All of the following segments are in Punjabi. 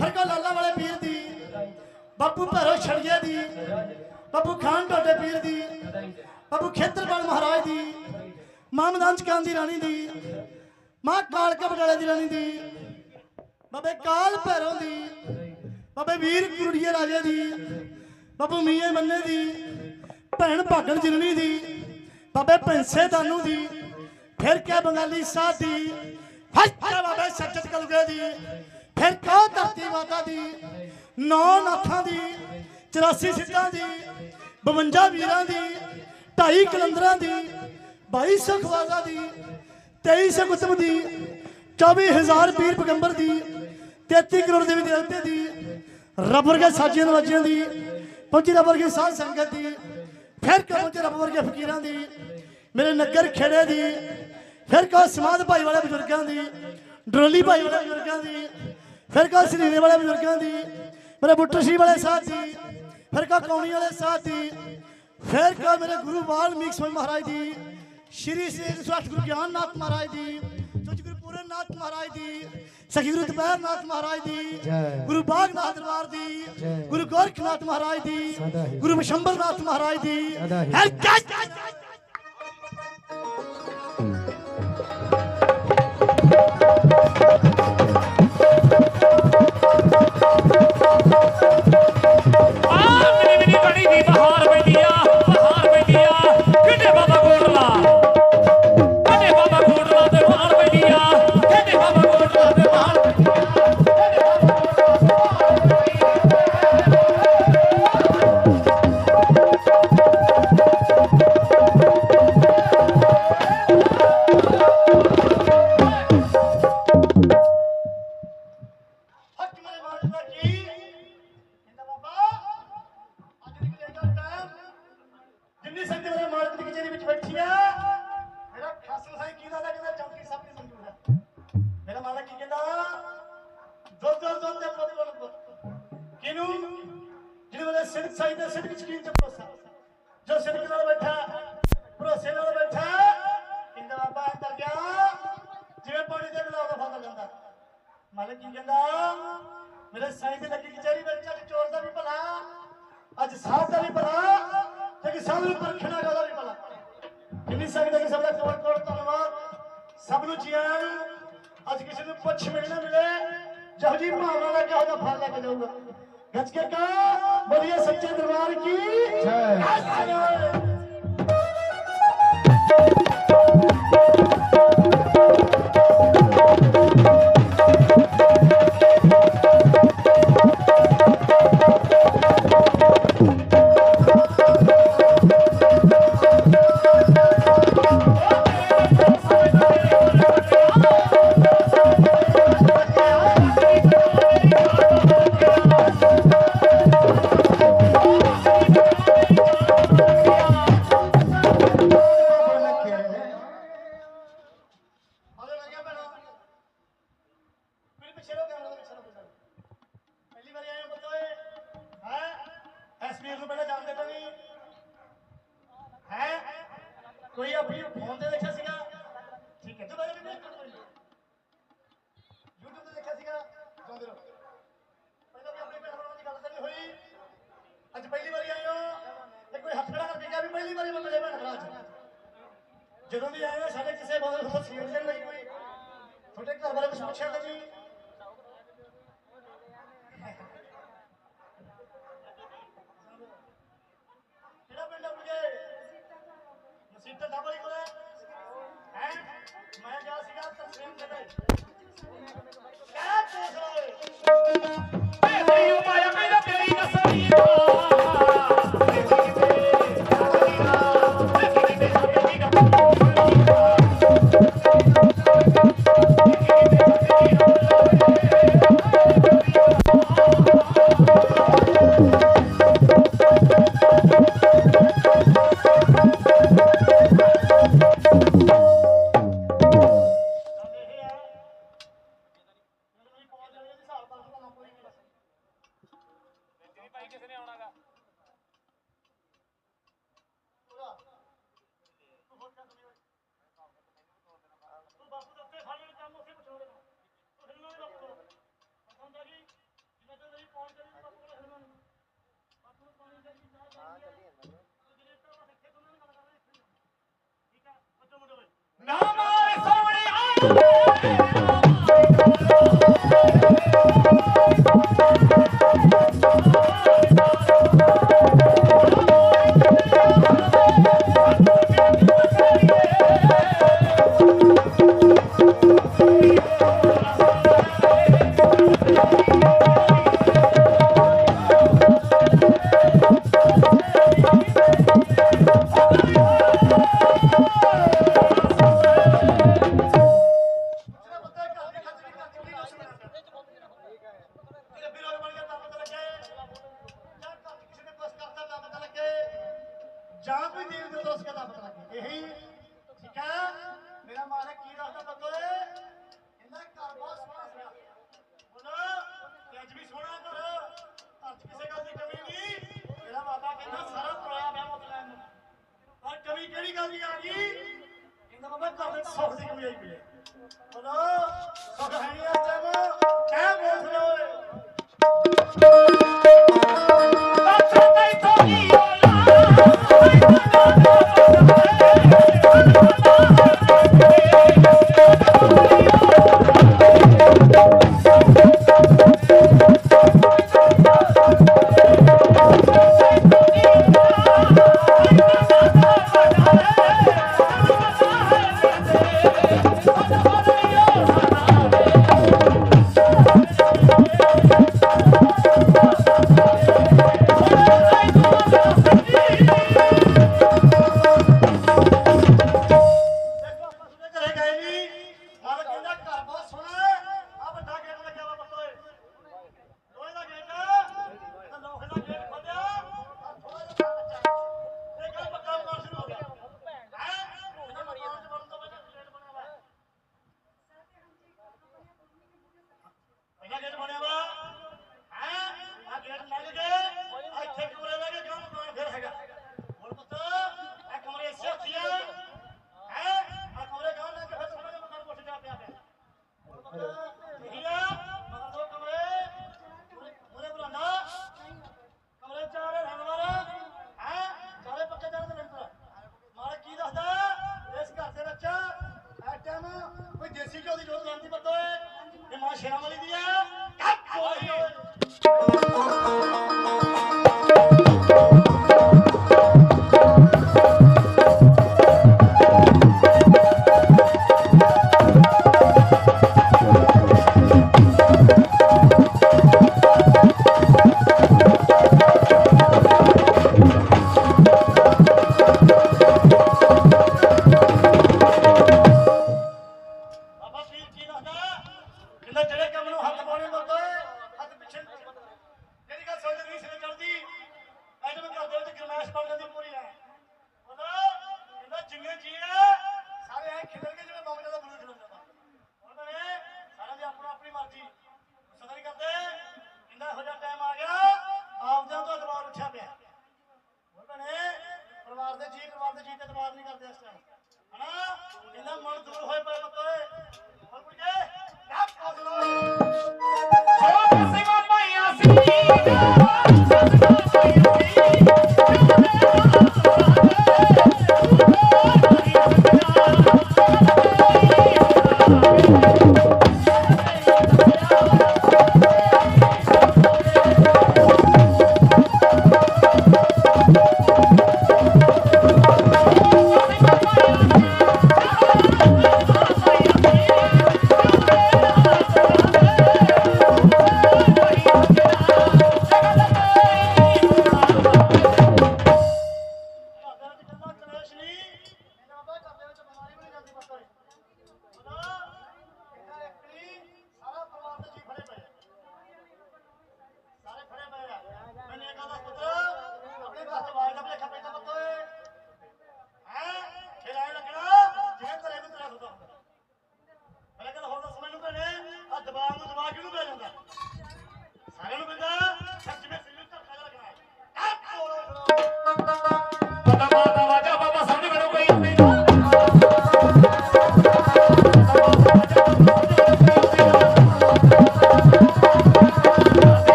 ਫਿਰ ਲਾਲਾ ਵਾਲੇ ਪੀਰ ਦੀ, ਬਾਪੂ ਭੈਰੋ ਛੜੀਏ ਦੀ, ਬਾਪੂ ਖਾਨ ਟੋਡੇ ਪੀਰ ਦੀ, ਬਾਪੂ ਖੇਤਰਪਾਲ ਮਹਾਰਾਜ ਦੀ, ਮਾਂ ਮਦਾਂਚ ਕਾਂ ਦੀ ਰਾਣੀ ਦੀ, ਮਾਂ ਕਾਲਕਾ ਬਟਾਲੇ ਦੀ ਰਾਣੀ ਦੀ, ਬਾਬੇ ਕਾਲ ਭੈਰੋ ਦੀ, ਬਾਬੇ ਵੀਰ ਕੁਰੜੀਏ ਰਾਜੇ ਦੀ ਬਾਬੂ ਮੀਏ ਮੰਨੇ ਦੀ, ਭੈਣ ਭਾਗਣ ਜਿਰਨੀ ਦੀ, ਬਾਬੇ ਪੈਂਸੇ ਦਾਨੂ ਦੀ, ਫਿਰ ਕਿਆ ਬੰਗਾਲੀ ਸਾਧ ਹੱਥ ਬਾਬੇ ਸੱਚਤ ਕਲਗੇ ਦੀ ਫਿਰ ਕਾ ਧਰਤੀ ਮਾਤਾ ਦੀ, ਨੌ ਨਾਥਾਂ ਦੀ 84 ਸਿੱਧਾਂ ਦੀ 52 ਵੀਰਾਂ ਦੀ, ਢਾਈ ਕਲੰਦਰਾਂ ਦੀ 22 ਸੁਖਵਾਜ਼ਾ ਦੀ 23 ਕੁਤਬ ਦੀ 24000 ਪੀਰ ਪੈਗੰਬਰ ਦੀ 33 ਕਰੋੜ ਦੇਵੀ ਦੇਵਤੇ ਦੀ, ਰੱਬ ਵਰਗੇ ਸਾਜੀਆਂ ਨਵਾਜੀਆਂ ਦੀ, ਪਹੁੰਚੀ ਰੱਬ ਵਰਗੇ ਸਾਧ ਸੰਗਤ ਦੀ, ਫਿਰ ਕਾ ਪਹੁੰਚੇ ਰੱਬ ਵਰਗੇ ਫਕੀਰਾਂ ਦੀ, ਮੇਰੇ ਨਗਰ ਖੇੜੇ ਦੀ, ਫਿਰ ਕਾ ਸਮਾਧ ਭਾਈ ਵਾਲੇ ਬਜ਼ੁਰਗਾਂ ਦੀ, ਡਰੋਲੀ ਭਾਈ ਵਾਲੇ ਬਜ਼ੁਰਗਾਂ ਦੀ ਫਿਰ ਕਾ ਸਰੀਰੇ ਵਾਲੇ ਬਜ਼ੁਰਗਾਂ ਦੀ ਮੇਰੇ ਬੁੱਟਰ ਸਿੰਘ ਵਾਲੇ ਸਾਧ ਦੀ ਫਿਰ ਕਾ ਕੌਣੀ ਵਾਲੇ ਸਾਧ ਦੀ ਫਿਰ ਕਾ ਮੇਰੇ ਗੁਰੂ ਵਾਲਮੀਕ ਸਵਾਮੀ ਮਹਾਰਾਜ ਦੀ ਸ਼੍ਰੀ ਸ੍ਰੀ ਸਵਾਸ ਗੁਰੂ ਗਿਆਨਨਾਥ ਮਹਾਰਾਜ ਦੀ ਸੱਚ ਗੁਰੂ ਪੂਰਨ ਨਾਥ ਮਹਾਰਾਜ ਦੀ ਸਖੀ ਗੁਰੂ ਦੁਪਹਿਰ ਨਾਥ ਮਹਾਰਾਜ ਦੀ ਜੈ। ਗੁਰੂ ਬਾਗਨਾਥ ਦਰਬਾਰ ਦੀ ਜੈ। ਗੁਰੂ ਗੋਰਖਨਾਥ ਮਹਾਰਾਜ ਦੀ। ਗੁਰੂ ਮਸ਼ੰਬਰਨਾਥ ਮਹਾਰਾਜ ਦੀ ਆ ਮੇਰੀ ਮੇਰੀ ਬੜੀ ਦੀ ਬਹਾਰ ਪੈਂਦੀ ਜਿਹਦੇ ਵੇਲੇ ਸਿੱਧ ਸਾਈ ਦੇ ਭਰੋਸਾ। ਜੋ ਸਿੱਧ ਨਾਲ ਬੈਠਾ, ਭਰੋਸੇ ਨਾਲ ਬੈਠਾ ਕਹਿੰਦਾ ਬਾਬਾ ਅੰਦਰ ਗਿਆ। ਜਿਵੇਂ ਪਾਣੀ ਦੇ ਗਲਾਉ ਦਾ ਫਾਦਰ ਜਾਂਦਾ ਮਾਲਕ ਕੀ ਕਹਿੰਦਾ? ਮੇਰੇ ਸਾਈਂ ਦੀ ਲੱਗੀ ਕਚਹਿਰੀ ਵਿੱਚ ਅੱਜ ਚੋਰ ਦਾ ਵੀ ਭਲਾ, ਅੱਜ ਸਾਧ ਦਾ ਵੀ ਭਲਾ, ਤੇ ਕਿਸਾਨ ਨੂੰ ਪਰਖਣਾ ਦਾ ਵੀ ਭਲਾ। ਕਿੰਨੀ ਸਕਦਾ ਕਿ ਸਭ ਦਾ ਕੋਟ ਕੋਟ ਧੰਨਵਾਦ। ਸਭ ਨੂੰ ਜੀਆਂ ਨੂੰ ਅੱਜ ਕਿਸੇ ਨੂੰ ਪੁੱਛ ਮਿਲੇ ਨਾ ਮਿਲੇ, ਜਿਹੋ ਜੀ ਭਾਵਨਾ ਦਾ ਕਿਹੋ ਜਿਹਾ ਫਲ ਲੈ ਕੇ ਜਾਊਗਾ। ਗੱਜ ਕੇ ਕਾ ਬੋਲੀਏ ਸੱਚੇ ਦਰਬਾਰ ਕੀ ਜੈ। ਪਿੱਛੇ ਰੋ ਕੈਮਰਾ ਦੇ ਪਿੱਛੇ ਰੋ ਪਹਿਲੀ ਵਾਰੀ ਆਏ ਹੋ ਬਤੋਏ ਹੈ? ਐਸਪੀ ਨੂੰ ਪਹਿਲਾਂ ਜਾਣਦੇ ਤਾਂ ਨਹੀਂ। ਹੈ? ਕੋਈ ਆਪਣੀ ਫੋਨ ਤੇ ਦੇਖਿਆ ਸੀਗਾ? ਠੀਕ ਹੈ ਤੂੰ ਬਾਰੇ ਵੀ YouTube ਤੇ ਦੇਖਿਆ ਸੀਗਾ? ਜਾਂਦੇ ਰਹੋ। ਪਹਿਲਾਂ ਵੀ ਆਪਣੀ ਭੈਣ ਭਰਾਵਾਂ ਦੀ ਗੱਲ ਤਾਂ ਨਹੀਂ ਹੋਈ। ਅੱਜ ਪਹਿਲੀ ਵਾਰੀ ਆਏ ਹੋ। ਤੇ ਕੋਈ ਹੱਥ ਖੜਾ ਕਰਕੇ ਕਿਹਾ ਵੀ ਪਹਿਲੀ ਵਾਰੀ ਮੈਂ ਮਿਲੇ ਭੈਣ ਭਰਾ ਚ? ਜਦੋਂ ਵੀ ਆਏ ਹੋ, ਸਾਡੇ ਕਿਸੇ ਬਦਲ ਤੋਂ ਸੀਰੀਅਸ ਨਹੀਂ ਕੋਈ। ਤੁਹਾਡੇ ਘਰ ਬਾਰੇ ਕੁਝ ਪੁੱਛਿਆ ਤਾਂ ਜੀ ਜਿਹੜਾ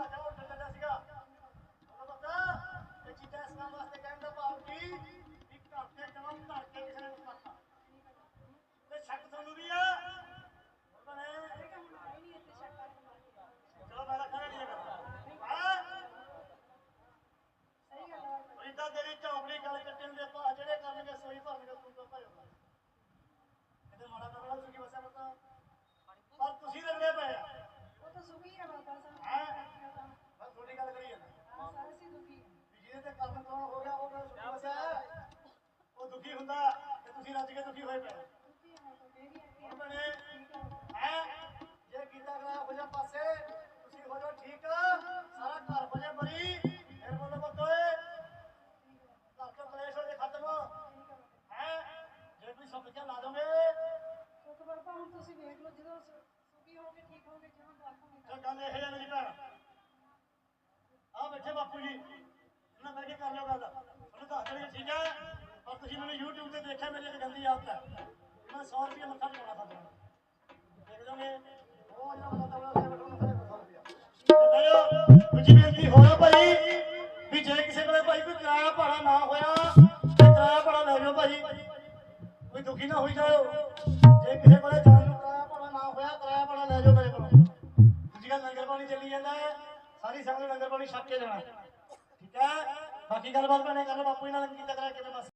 ਤੁਹਾਡਾ ਹੋਟਲ ਚੱਲਦਾ ਸੀਗਾ ਤੁਹਾਨੂੰ ਪਤਾ ਤੇ ਜਿੱਦਾਂ ਇਸ ਕੰਮ ਵਾਸਤੇ ਕਹਿਣ ਦਾ ਭਾਵ ਕੀ ਵੀ ਘਰ ਤੇ ਜਮਾ ਧਰ ਕੇ ਕਿਸੇ ਨੂੰ ਪਤਾ ਤੇ ਸ਼ੱਕ ਤੁਹਾਨੂੰ ਵੀ ਆ ਪਤਾ ਨਹੀਂ ਚਲੋ ਮੇਰਾ ਕਹਿਣਾ ਨਹੀਂ ਕਰਦਾ ਸਹੀ ਗੱਲ ਹੈ। ਇਦਾਂ ਤੇਰੀ ਝੌਂਪੜੀ ਗੱਲ ਕੱਟਣ ਦੇ ਭਾ ਜਿਹੜੇ ਕਰਨਗੇ ਸੋਈ ਭਰਨਗੇ ਤੂੰ ਤਾਂ ਭਾਈ ਇਹਦੇ ਮਾੜਾ ਕਰਨਾ ਤੁਸੀਂ ਵਸਾ ਪਤਾ ਬਾਪੂ ਜੀ ਇਹਨਾਂ ਮਿਲ ਕੇ ਕਰ ਲਿਓ ਗੱਲ। ਉਹਨੂੰ ਦੱਸ ਦੇਣਗੇ, ਠੀਕ ਹੈ? ਪਰ ਤੁਸੀਂ ਮੈਨੂੰ YouTube ਤੇ ਦੇਖਿਆ, ਮੇਰੀ ਇੱਕ ਗੰਦੀ ਆਦਤ ਹੈ। ਮੈਂ 100 ਰੁਪਏ ਮੱਥਾ ਟਿਕਾਉਣਾ ਖਾਂਦਾ ਦੇਖ ਜਾਓਗੇ ਉਹ ਜਿਹੜਾ ਬੰਦਾ ਤਬਲਾ ਸੇ ਬੈਠਾ ਉਹਨੂੰ 100 ਰੁਪਏ ਦੂਜੀ ਬੇਨਤੀ ਹੋਰ ਭਾਈ, ਵੀ ਜੇ ਕਿਸੇ ਕੋਲੇ ਭਾਈ ਕੋਈ ਕਿਰਾਇਆ ਭਾੜਾ ਨਾ ਹੋਇਆ, ਤੇ ਕਿਰਾਇਆ ਭਾੜਾ ਲੈ ਜਾਓ ਭਾਈ। ਕੋਈ ਦੁਖੀ ਨਾ ਹੋਈ ਜਾਓ ਜੇ ਕਿਸੇ ਕੋਲੇ ਜਾਣ ਨੂੰ ਕਿਰਾਇਆ ਭਾੜਾ ਨਾ ਹੋਇਆ, ਕਿਰਾਇਆ ਭਾੜਾ ਲੈ ਜਾਓ ਮੇਰੇ ਕੋਲੋਂ। ਦੂਜੀ ਗੱਲ, ਲੰਗਰ ਪਾਣੀ ਚੱਲੀ ਜਾਂਦਾ ਹੈ। ਸਾਰੀ ਸੰਗਤ ਲੰਗਰ ਪਾਣੀ ਛੱਕ ਕੇ ਜਾਣਾ ਠੀਕ ਹੈ। ਬਾਕੀ ਗੱਲਬਾਤ ਭੈਣੇ ਕਰ ਲਓ ਬਾਪੂ ਜੀ ਨਾਲ ਕੀਤਾ ਕਰਾ ਕਿਤੇ ਬਸ।